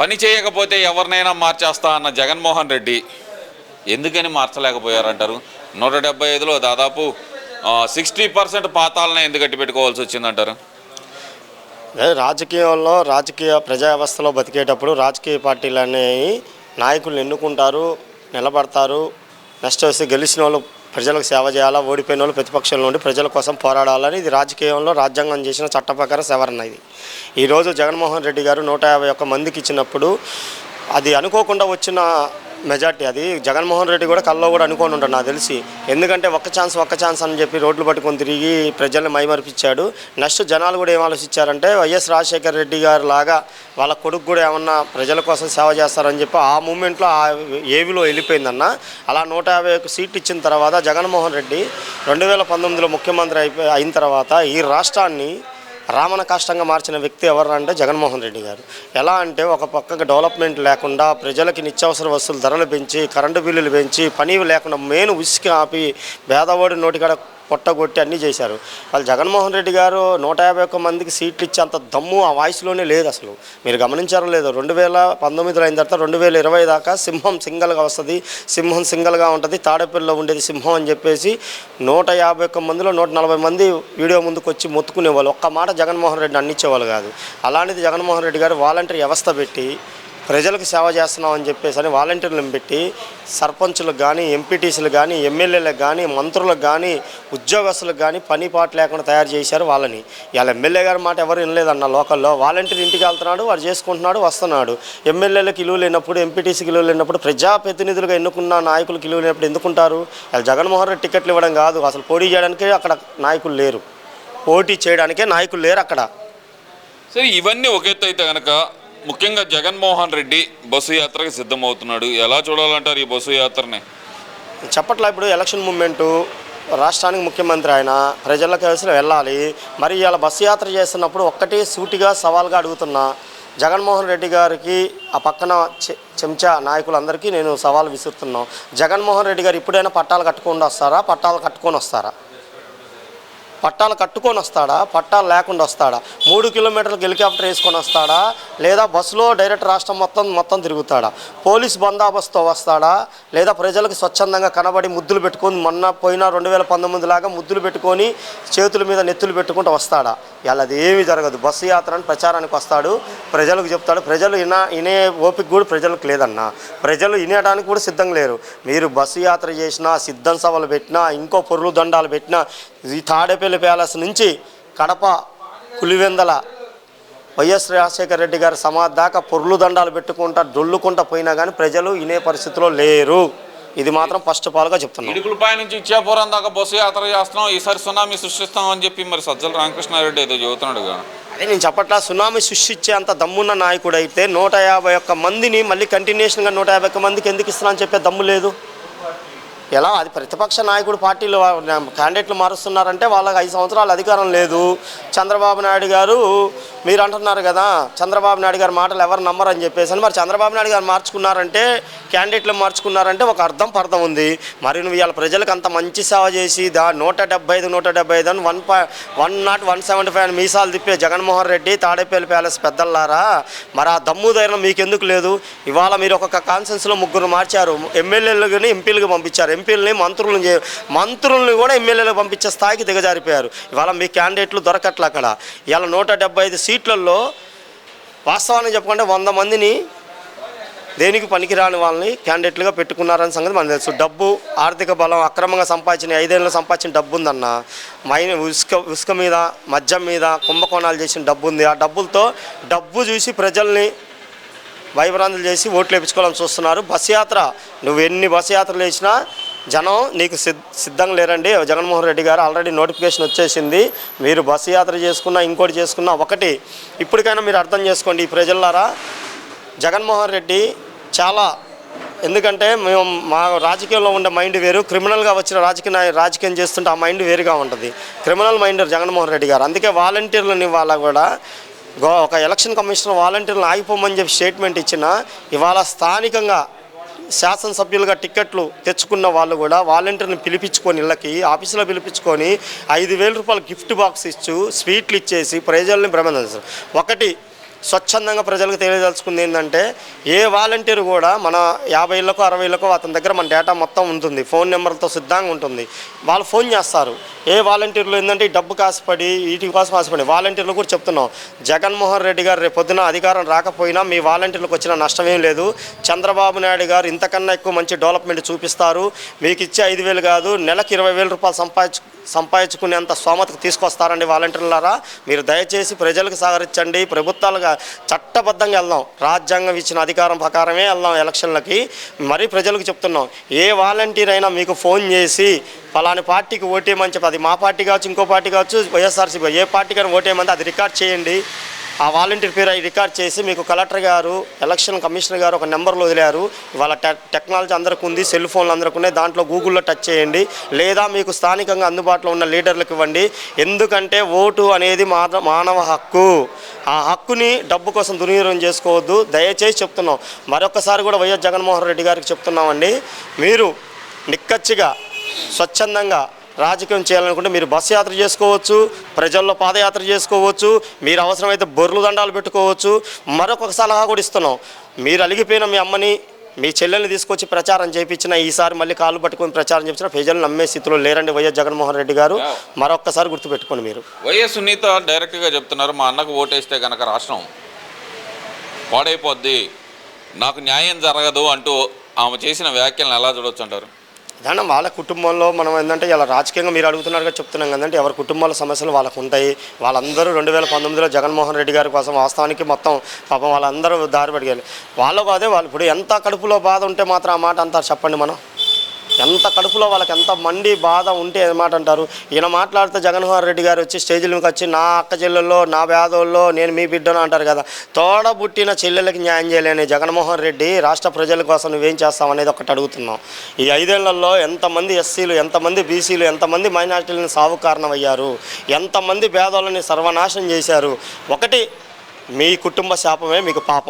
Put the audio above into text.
పని చేయకపోతే ఎవరినైనా మార్చేస్తా అన్న జగన్మోహన్ రెడ్డి ఎందుకని మార్చలేకపోయారంటారు? నూట డెబ్బై ఐదులో దాదాపు సిక్స్టీ పర్సెంట్ పాతాలనే ఎందుకు కట్టి పెట్టుకోవాల్సి వచ్చిందంటారు? అదే రాజకీయంలో రాజకీయ ప్రజా వ్యవస్థలో బతికేటప్పుడు రాజకీయ పార్టీలు అనేవి నాయకులు ఎన్నుకుంటారు నిలబడతారు నెక్స్ట్ వచ్చి గెలిచిన వాళ్ళు ప్రజలకు సేవ చేయాలా? ఓడిపోయిన వాళ్ళు ప్రతిపక్షంలో ఉండి ప్రజల కోసం పోరాడాలని ఇది రాజకీయంలో రాజ్యాంగం చేసిన చట్ట ప్రకారం సవరణ ఇది. ఈరోజు జగన్మోహన్ రెడ్డి గారు నూట యాభై ఒక్క మందికి ఇచ్చినప్పుడు అది అనుకోకుండా వచ్చిన మెజార్టీ. అది జగన్మోహన్ రెడ్డి కూడా కల్లో కూడా అనుకోని ఉంటాడు నాకు తెలిసి. ఎందుకంటే ఒక్క ఛాన్స్ ఒక్క ఛాన్స్ అని చెప్పి రోడ్లు పట్టుకొని తిరిగి ప్రజల్ని మైమరిపించాడు. నెక్స్ట్ జనాలు కూడా ఏం ఆలోచించారంటే వైఎస్ రాజశేఖర రెడ్డి గారు లాగా వాళ్ళ కొడుకు కూడా ఏమన్నా ప్రజల కోసం సేవ చేస్తారని చెప్పి ఆ మూమెంట్లో ఆ ఏవిలో వెళ్ళిపోయిందన్న. అలా నూట యాభై ఒక సీట్ ఇచ్చిన తర్వాత జగన్మోహన్ రెడ్డి రెండు వేల పంతొమ్మిదిలో ముఖ్యమంత్రి అయిపోయి అయిన తర్వాత ఈ రాష్ట్రాన్ని రామణ కష్టంగా మార్చిన వ్యక్తి ఎవరు అంటే జగన్మోహన్ రెడ్డి గారు. ఎలా అంటే ఒక పక్కకు డెవలప్మెంట్ లేకుండా ప్రజలకి నిత్యావసర వస్తువులు ధరలు పెంచి కరెంటు బిల్లులు పెంచి పని లేకుండా మెయిన్ ఉసికి ఆపి పేదవాడి నోటికాడ పొట్టగొట్టి అన్నీ చేశారు. వాళ్ళు జగన్మోహన్ రెడ్డి గారు నూట యాభై ఒక్క మందికి సీట్లు ఇచ్చే అంత దమ్ము ఆ వాయిస్లోనే లేదు అసలు. మీరు గమనించారో లేదో రెండు వేల పంతొమ్మిదిలో అయిన తర్వాత రెండు వేల ఇరవై దాకా సింహం సింగల్గా వస్తుంది సింహం సింగల్గా ఉంటుంది తాడేపల్లిలో ఉండేది సింహం అని చెప్పేసి నూట యాభై ఒక్క మందిలో నూట నలభై మంది వీడియో ముందుకు వచ్చి మొత్తుకునేవాళ్ళు. ఒక్క మాట జగన్మోహన్ రెడ్డి అందించేవాళ్ళు కాదు. అలాంటిది జగన్మోహన్ రెడ్డి గారు వాలంటరీ వ్యవస్థ పెట్టి ప్రజలకు సేవ చేస్తున్నాం అని చెప్పేసి అని వాలంటీర్లను పెట్టి సర్పంచులకు కానీ ఎంపీటీసీలు కానీ ఎమ్మెల్యేలకు కానీ మంత్రులకు కానీ ఉద్యోగస్తులకు కానీ పని పాట లేకుండా తయారు చేశారు వాళ్ళని. ఇలా ఎమ్మెల్యే గారి మాట ఎవరు వినలేదన్న లోకల్లో వాలంటీర్ ఇంటికి వెళ్తున్నాడు వాడు చేసుకుంటున్నాడు వస్తున్నాడు. ఎమ్మెల్యేలకు ఇలువ లేనప్పుడు ఎంపీటీసీకి ఇలువ లేనప్పుడు ప్రజాప్రతినిధులుగా ఎన్నుకున్న నాయకులకు ఇలువ లేనప్పుడు ఎందుకుంటారు? ఇవాళ జగన్మోహన్ రెడ్డి టికెట్లు ఇవ్వడం కాదు. అసలు పోటీ చేయడానికే అక్కడ నాయకులు లేరు. పోటీ చేయడానికే నాయకులు లేరు అక్కడ. సరే ఇవన్నీ ఒక ఎత్తు అయితే కనుక ముఖ్యంగా జగన్మోహన్ రెడ్డి బస్సు యాత్రకి సిద్ధమవుతున్నాడు. ఎలా చూడాలంటారు ఈ బస్సు యాత్రని? చెప్పట్లా ఇప్పుడు ఎలక్షన్ మూమెంటు రాష్ట్రానికి ముఖ్యమంత్రి ఆయన ప్రజలకు అవసరం వెళ్ళాలి. మరి ఇలా బస్సు యాత్ర చేస్తున్నప్పుడు ఒక్కటి సూటిగా సవాల్గా అడుగుతున్నా జగన్మోహన్ రెడ్డి గారికి ఆ పక్కన చె- చెంచా నాయకులందరికీ నేను సవాల్ విసురుతున్నాం. జగన్మోహన్ రెడ్డి గారు ఇప్పుడైనా పట్టాలు కట్టుకొని వస్తారా? పట్టాలు కట్టుకొని వస్తారా? పట్టాలు కట్టుకొని వస్తాడా? పట్టాలు లేకుండా వస్తాడా? మూడు కిలోమీటర్లకు హెలికాప్టర్ వేసుకొని వస్తాడా? లేదా బస్సులో డైరెక్ట్ రాష్ట్రం మొత్తం మొత్తం తిరుగుతాడా? పోలీస్ బందోబస్తు వస్తాడా? లేదా ప్రజలకు స్వచ్ఛందంగా కనబడి ముద్దులు పెట్టుకొని మొన్న పోయిన రెండు వేల పంతొమ్మిది లాగా ముద్దులు పెట్టుకొని చేతుల మీద నెత్తులు పెట్టుకుంటూ వస్తాడా? ఇలా అది ఏమీ జరగదు. బస్సు యాత్ర అని ప్రచారానికి వస్తాడు. ప్రజలకు చెప్తాడు. ప్రజలు ఇన ఇనే ఓపిక కూడా ప్రజలకు లేదన్న. ప్రజలు వినేయడానికి కూడా సిద్ధంగా లేరు. మీరు బస్సు యాత్ర చేసినా సిద్ధం సభలు పెట్టినా ఇంకో పొరులు దండాలు పెట్టినా ఈ తాడేపల్లి ప్యాలెస్ నుంచి కడప పులివెందల వైఎస్ రాజశేఖర రెడ్డి గారి సమాధి దాకా పొర్లు దండాలు పెట్టుకుంటా డొల్లుకుంటా పోయినా కానీ ప్రజలు వినే పరిస్థితిలో లేరు. ఇది మాత్రం ఫస్ట్ ఆఫ్ ఆల్గా చెప్తున్నాం. ఇడుకులపై నుంచి ఇచ్చాపురం దాకా బస్సు యాత్ర చేస్తున్నాం. ఈసారి సునామీ సృష్టిస్తాం అని చెప్పి మరి సజ్జల రామకృష్ణారెడ్డి ఏదో చెబుతున్నాడుగా. అదే నేను చెప్పట్లా సునామీ సృష్టించే అంత దమ్మున్న నాయకుడు అయితే నూట యాభై ఒక్క మందిని మళ్ళీ కంటిన్యూషన్గా నూట యాభై ఒక్క మందికి ఎందుకు ఇస్తున్నా అని చెప్పే దమ్ము లేదు. ఎలా? అది ప్రతిపక్ష నాయకుడు పార్టీలు క్యాండిడేట్లు మారుస్తున్నారంటే వాళ్ళకి ఐదు సంవత్సరాలు అధికారం లేదు. చంద్రబాబు నాయుడు గారు మీరు అంటున్నారు కదా చంద్రబాబు నాయుడు గారి మాటలు ఎవరు నమ్మరని చెప్పేసి అని మరి చంద్రబాబు నాయుడు గారు మార్చుకున్నారంటే క్యాండిడేట్లు మార్చుకున్నారంటే ఒక అర్థం పర్థం ఉంది. మరి నువ్వు ఇవాళ ప్రజలకు అంత మంచి సేవ చేసి దా నూట డెబ్బై ఐదు నూట డెబ్బై ఐదు అని వన్ పా one nought one seventy five మీసాలు తిప్పే జగన్మోహన్ రెడ్డి తాడేపల్లి ప్యాలెస్ పెద్దల్లారా? మరి ఆ దమ్ము ధైర్యం మీకెందుకు లేదు? ఇవాళ మీరు ఒక కాన్సెన్స్లో ముగ్గురు మార్చారు. ఎమ్మెల్యేలు కానీ పంపించారు. ఎంపీలని మంత్రులను చే- మంత్రుల్ని కూడా ఎమ్మెల్యేలకు పంపించే స్థాయికి దిగజారిపోయారు. ఇవాళ మీ క్యాండిడేట్లు దొరకట్ల అక్కడ. ఇవాళ నూట డెబ్బై ఐదు సీట్లలో వాస్తవాన్ని చెప్పుకుంటే వంద మందిని దేనికి పనికిరాని వాళ్ళని క్యాండిడేట్లుగా పెట్టుకున్నారని సంగతి మనకు తెలుసు. డబ్బు ఆర్థిక బలం అక్రమంగా సంపాదించిన ఐదేళ్ళు సంపాదించిన డబ్బు ఉందన్న. మైన ఉసుక ఉసుక మీద మద్యం మీద కుంభకోణాలు చేసిన డబ్బు ఉంది. ఆ డబ్బులతో డబ్బు చూసి ప్రజల్ని భయభ్రాంతులు చేసి ఓట్లు వేపించుకోవాలని చూస్తున్నారు. బస్ యాత్ర నువ్వు ఎన్ని బస్ యాత్రలు వేసినా జనం నీకు సిద్ సిద్ధంగా లేరండి. జగన్మోహన్ రెడ్డి గారు ఆల్రెడీ నోటిఫికేషన్ వచ్చేసింది. మీరు బస్సు యాత్ర చేసుకున్నా ఇంకోటి చేసుకున్నా ఒకటి. ఇప్పటికైనా మీరు అర్థం చేసుకోండి ఈ ప్రజలారా. జగన్మోహన్ రెడ్డి చాలా ఎందుకంటే మేము మా రాజకీయంలో ఉండే మైండ్ వేరు. క్రిమినల్గా వచ్చిన రాజకీయ రాజకీయం చేస్తుంటే ఆ మైండ్ వేరుగా ఉంటుంది. క్రిమినల్ మైండ్ జగన్మోహన్ రెడ్డి గారు. అందుకే వాలంటీర్లని ఇవాళ కూడా గో ఒక ఎలక్షన్ కమిషనర్ వాలంటీర్లను ఆగిపోమని చెప్పి స్టేట్మెంట్ ఇచ్చిన ఇవాళ స్థానికంగా శాసనసభ్యులుగా టికెట్లు తెచ్చుకున్న వాళ్ళు కూడా వాలంటీర్ని పిలిపించుకొని ఇళ్ళకి ఆఫీసులో పిలిపించుకొని ఐదు వేల రూపాయలు గిఫ్ట్ బాక్స్ ఇచ్చు స్వీట్లు ఇచ్చేసి ప్రజల్ని భ్రమణిస్తారు ఒకటి స్వచ్ఛందంగా ప్రజలకు తెలియదలుచుకుంది ఏంటంటే ఏ వాలంటీర్ కూడా మన యాభై ఇళ్ళకో అరవై ఇళ్ళకో అతని దగ్గర మన డేటా మొత్తం ఉంటుంది. ఫోన్ నెంబర్తో సిద్ధంగా ఉంటుంది. వాళ్ళు ఫోన్ చేస్తారు. ఏ వాలంటీర్లు ఏంటంటే ఈ డబ్బు కాసుపడి వీటి కోసం ఆశపడి వాలంటీర్లు కూడా చెప్తున్నాం. జగన్మోహన్ రెడ్డి గారు రేపు పొద్దున అధికారం రాకపోయినా మీ వాలంటీర్లకు వచ్చిన నష్టం ఏం లేదు. చంద్రబాబు నాయుడు గారు ఇంతకన్నా ఎక్కువ మంచి డెవలప్మెంట్ చూపిస్తారు. మీకు ఇచ్చే ఐదు వేలు కాదు నెలకు ఇరవై వేల రూపాయలు సంపాదించు సంపాదించుకునేంత స్తోమతకు తీసుకొస్తారండి వాలంటీర్లారా. మీరు దయచేసి ప్రజలకు సహకరించండి. ప్రభుత్వాలుగా చట్టబద్ధంగా వెళ్దాం. రాజ్యాంగం ఇచ్చిన అధికారం ప్రకారమే వెళ్దాం ఎలక్షన్లకి. మరీ ప్రజలకు చెప్తున్నాం ఏ వాలంటీర్ అయినా మీకు ఫోన్ చేసి పలాని పార్టీకి ఓటేయమని చెప్పి అది మా పార్టీ కావచ్చు ఇంకో పార్టీ కావచ్చు వైఎస్ఆర్సీపీ ఏ పార్టీకైనా ఓటేయమంటే అది రికార్డ్ చేయండి. ఆ వాలంటీర్ పేరు అవి రికార్డ్ చేసి మీకు కలెక్టర్ గారు ఎలక్షన్ కమిషనర్ గారు ఒక నెంబర్లో వదిలారు. వాళ్ళ టెక్నాలజీ అందరికి ఉంది సెల్ ఫోన్లు అందరికి ఉన్నాయి. దాంట్లో గూగుల్లో టచ్ చేయండి. లేదా మీకు స్థానికంగా అందుబాటులో ఉన్న లీడర్లకు ఇవ్వండి. ఎందుకంటే ఓటు అనేది మానవ హక్కు. ఆ హక్కుని డబ్బు కోసం దుర్వినియోగం చేసుకోవద్దు. దయచేసి చెప్తున్నాం. మరొకసారి కూడా వైఎస్ జగన్మోహన్ రెడ్డి గారికి చెప్తున్నామండి. మీరు నిక్కచ్చిగా స్వచ్ఛందంగా రాజకీయం చేయాలనుకుంటే మీరు బస్సు యాత్ర చేసుకోవచ్చు ప్రజల్లో పాదయాత్ర చేసుకోవచ్చు మీరు అవసరమైతే బొర్లు దండాలు పెట్టుకోవచ్చు. మరొక సలహా కూడా ఇస్తున్నాం. మీరు అలిగిపోయిన మీ అమ్మని మీ చెల్లెల్ని తీసుకొచ్చి ప్రచారం చేయించిన ఈసారి మళ్ళీ కాళ్ళు పట్టుకొని ప్రచారం చేయించిన ప్రజలు నమ్మే స్థితిలో లేరండి వైఎస్ జగన్మోహన్ రెడ్డి గారు. మరొక్కసారి గుర్తుపెట్టుకోండి మీరు. వైఎస్ సునీత డైరెక్ట్గా చెప్తున్నారు మా అన్నకు ఓటేస్తే కనుక రాష్ట్రం పాడైపోద్ది నాకు న్యాయం జరగదు అంటూ ఆమె చేసిన వ్యాఖ్యలను ఎలా చూడొచ్చు అంటారు? దాని వాళ్ళ కుటుంబంలో మనం ఏంటంటే ఇలా రాజకీయంగా మీరు అడుగుతున్నారుగా చెప్తున్నాం కదంటే ఎవరి కుటుంబాల సమస్యలు వాళ్ళకు ఉంటాయి. వాళ్ళందరూ రెండు వేల పంతొమ్మిదిలో జగన్మోహన్ రెడ్డి గారి కోసం వాస్తవానికి మొత్తం పాపం వాళ్ళందరూ దారి పడిగారు. వాళ్ళకు అదే వాళ్ళు ఇప్పుడు ఎంత కడుపులో బాధ ఉంటే మాత్రం ఆ మాట అంటారు చెప్పండి మనం. ఎంత కడుపులో వాళ్ళకి ఎంత మండి బాధ ఉంటే ఏ మాట అంటారు? ఈయన మాట్లాడితే జగన్మోహన్ రెడ్డి గారు వచ్చి స్టేజీల మీకు వచ్చి నా అక్క చెల్లెల్లో నా పేదోళ్ళలో నేను మీ బిడ్డను అంటారు కదా. తోడబుట్టిన చెల్లెలకి న్యాయం చేయలేని జగన్మోహన్ రెడ్డి రాష్ట్ర ప్రజల కోసం నువ్వేం చేస్తావు అనేది ఒకటి అడుగుతున్నాం. ఈ ఐదేళ్ళలో ఎంతమంది ఎస్సీలు ఎంతమంది బీసీలు ఎంతమంది మైనార్టీలను సాగు కారణమయ్యారు ఎంతమంది పేదోళ్ళని సర్వనాశనం చేశారు? ఒకటి మీ కుటుంబ శాపమే మీకు పాపం.